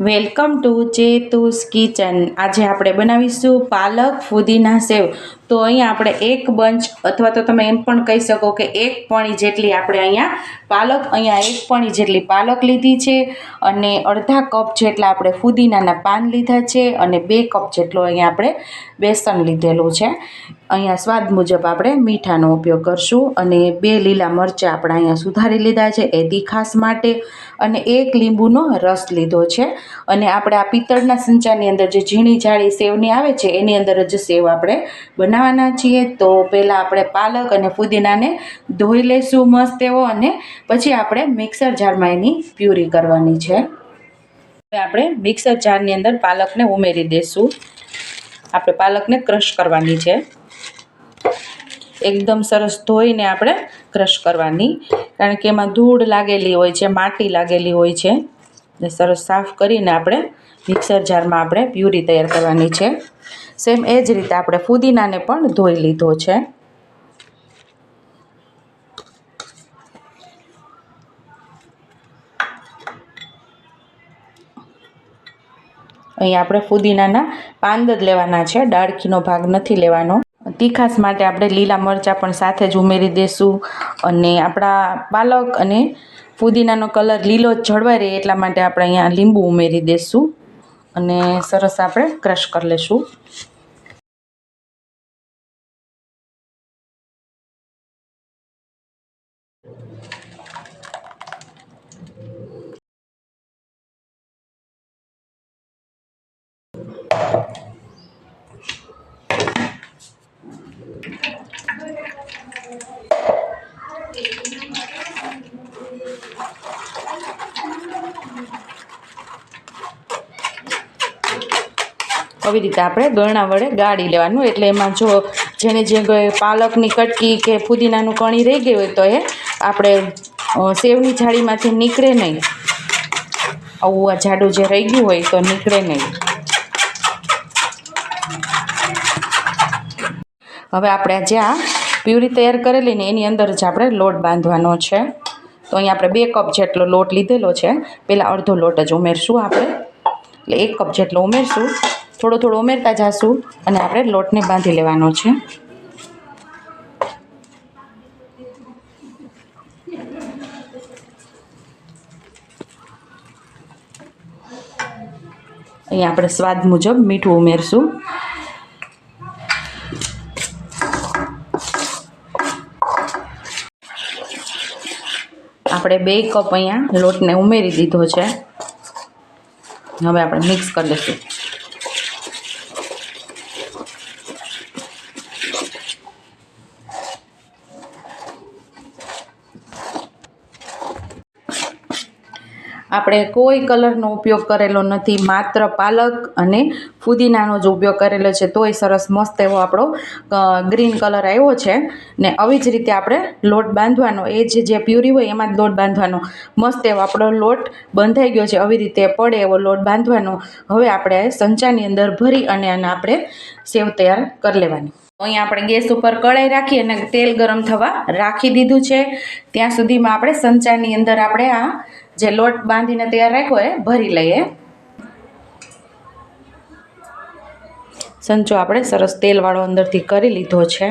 Welcome to ચેતુસ kitchen. આજે આપણે બનાવીશું પાલક ફુદીના સેવ. તો અહીંયા આપણે એક બંચ, અથવા તો તમે એમ પણ કહી શકો કે એક પણી જેટલી આપણે અહીંયા પાલક, અહીંયા એક પણી જેટલી પાલક લીધી છે અને અડધા કપ જેટલા આપણે ફુદીનાના પાન લીધા છે અને બે કપ જેટલો અહીંયા આપણે બેસન લીધેલું છે. અહીંયા સ્વાદ મુજબ આપણે મીઠાનો ઉપયોગ કરશું અને બે લીલા મરચાં આપણે અહીંયા સુધારી લીધા છે, એ તીખાસ માટે અને એક લીંબુનો રસ લીધો છે. અને આપણે આ પિત્તળના સંચાની અંદર જે ઝીણી જાળી સેવની આવે છે, એની અંદર જ સેવ આપણે બનાવવાના છીએ. તો પહેલાં આપણે પાલક અને ફુદીનાને ધોઈ લઈશું મસ્ત એવો અને પછી આપણે મિક્સર જારમાં એની પ્યુરી કરવાની છે. હવે આપણે મિક્સર જારની અંદર પાલકને ઉમેરી દઈશું આપણે પાલકને ક્રશ કરવાની છે. એકદમ સરસ ધોઈને આપણે ક્રશ કરવાની. કારણ કે એમાં ધૂળ લાગેલી હોય છે, માટી લાગેલી હોય છે. ને સરસ સાફ કરીને આપણે મિક્સર જારમાં આપણે પ્યુરી તૈયાર કરવાની છે. સેમ એ જ રીતે આપણે ફુદીનાને પણ ધોઈ લીધો છે. અહીં આપણે ફુદીનાના પાંદ જ લેવાના છે ડાળખીનો ભાગ નથી લેવાનો. તીખાસ માટે આપણે લીલા મરચાં પણ સાથે જ ઉમેરી દઈશું અને આપણા પાલક અને ફુદીનાનો કલર લીલો જળવાઈ રહે એટલા માટે આપણે અહીંયા લીંબુ ઉમેરી દઈશું અને સરસ આપણે ક્રશ કરી લઈશું આવી રીતે આપણે ગળણા વડે ગાળી લેવાનું. એટલે એમાં જો જેને જે પાલકની કટકી કે ફુદીનાનું કણી રહી ગયું હોય તો એ આપણે સેવની જાળીમાંથી નીકળે નહીં. આવું આ જાડું જે રહી ગયું હોય તો નીકળે નહીં. હવે આપણે જે આ પ્યુરી તૈયાર કરેલી ને એની અંદર જ આપણે લોટ બાંધવાનો છે. તો અહીં આપણે બે કપ જેટલો લોટ લીધેલો છે. પહેલાં અડધો લોટ જ ઉમેરશું આપણે. એટલે એક કપ જેટલો ઉમેરશું. થોડો થોડો ઉમેરતા જાશું અને આપણે લોટને બાંધી લેવાનો છે. અહીં આપણે સ્વાદ મુજબ મીઠું ઉમેરશું. આપણે બે કપ અહીંયા લોટને ઉમેરી દીધો છે. હવે આપણે મિક્સ કરી લઈશું. આપણે કોઈ કલરનો ઉપયોગ કરેલો નથી, માત્ર પાલક અને ફુદીનાનો જ ઉપયોગ કરેલો છે. તોય સરસ મસ્ત એવો આપણો ગ્રીન કલર આવ્યો છે. ને આવી જ રીતે આપણે લોટ બાંધવાનો, એ જ પ્યુરી હોય એમાં જ લોટ બાંધવાનો. મસ્ત એવો આપણો લોટ બંધાઈ ગયો છે. આવી રીતે પડે એવો લોટ બાંધવાનો. હવે આપણે સંચાની અંદર ભરી અને આને આપણે સેવ તૈયાર કરી લેવાની. અહીંયા આપણે ગેસ ઉપર કઢાઈ રાખી અને તેલ ગરમ થવા રાખી દીધું છે. ત્યાં સુધીમાં આપણે સંચાની અંદર આપણે આ જે લોટ બાંધીને તૈયાર રાખ્યો એ ભરી લઈએ. સંચો આપણે સરસ તેલવાળો અંદરથી કરી લીધો છે.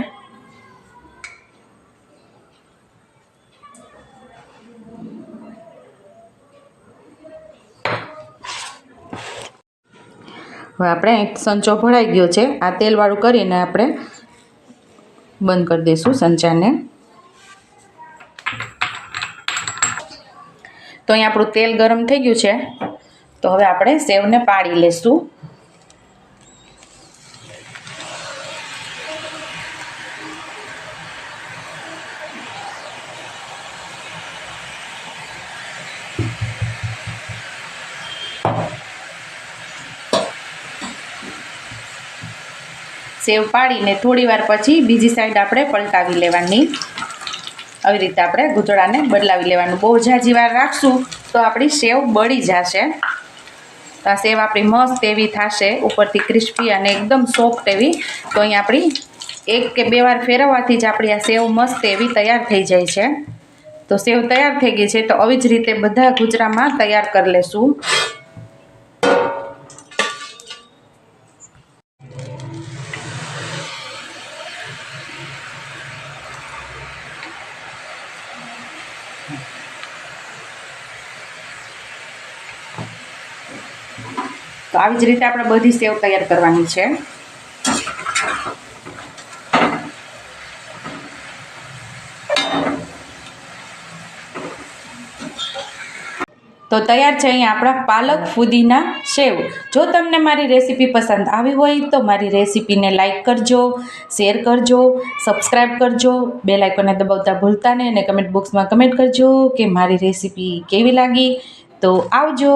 હવે આપણે સંચો ભરાઈ ગયો છે. આ તેલવાળું કરીને આપણે બંધ કરી દઈશું સંચાને. તો અહીં આપણું તેલ ગરમ થઈ ગયું છે. તો હવે આપણે સેવને પાડી લેશું. સેવ પાડીને થોડી વાર પછી બીજી સાઈડ આપણે પલટાવી લેવાની. આવી રીતે આપણે ગૂંચળાને બદલાવી લેવાનું. બહુ ઝાઝી વાર રાખશું તો આપણી સેવ બળી જશે. તો આ સેવ આપણી મસ્ત એવી થશે, ઉપરથી ક્રિસ્પી અને એકદમ સોફ્ટ એવી. તો અહીં આપણી એક કે બે વાર ફેરવવાથી જ આપણી આ સેવ મસ્ત એવી તૈયાર થઈ જાય છે. તો સેવ તૈયાર થઈ ગઈ છે તો આવી જ રીતે બધા ગુજરામાં તૈયાર કરી લેશું. તો આવી જ રીતે આપણે બધી સેવ તૈયાર કરવાની છે. તો તૈયાર છે અહીંયા આપણા પાલક ફુદીના સેવ. જો તમને મારી રેસીપી પસંદ આવી હોય તો મારી રેસીપીને લાઇક કરજો, શેર કરજો સબસ્ક્રાઈબ કરજો બે લાઇકોને દબાવતા ભૂલતા નહીં અને કમેન્ટ બોક્સમાં કમેન્ટ કરજો કે મારી રેસીપી કેવી લાગી. તો આવજો.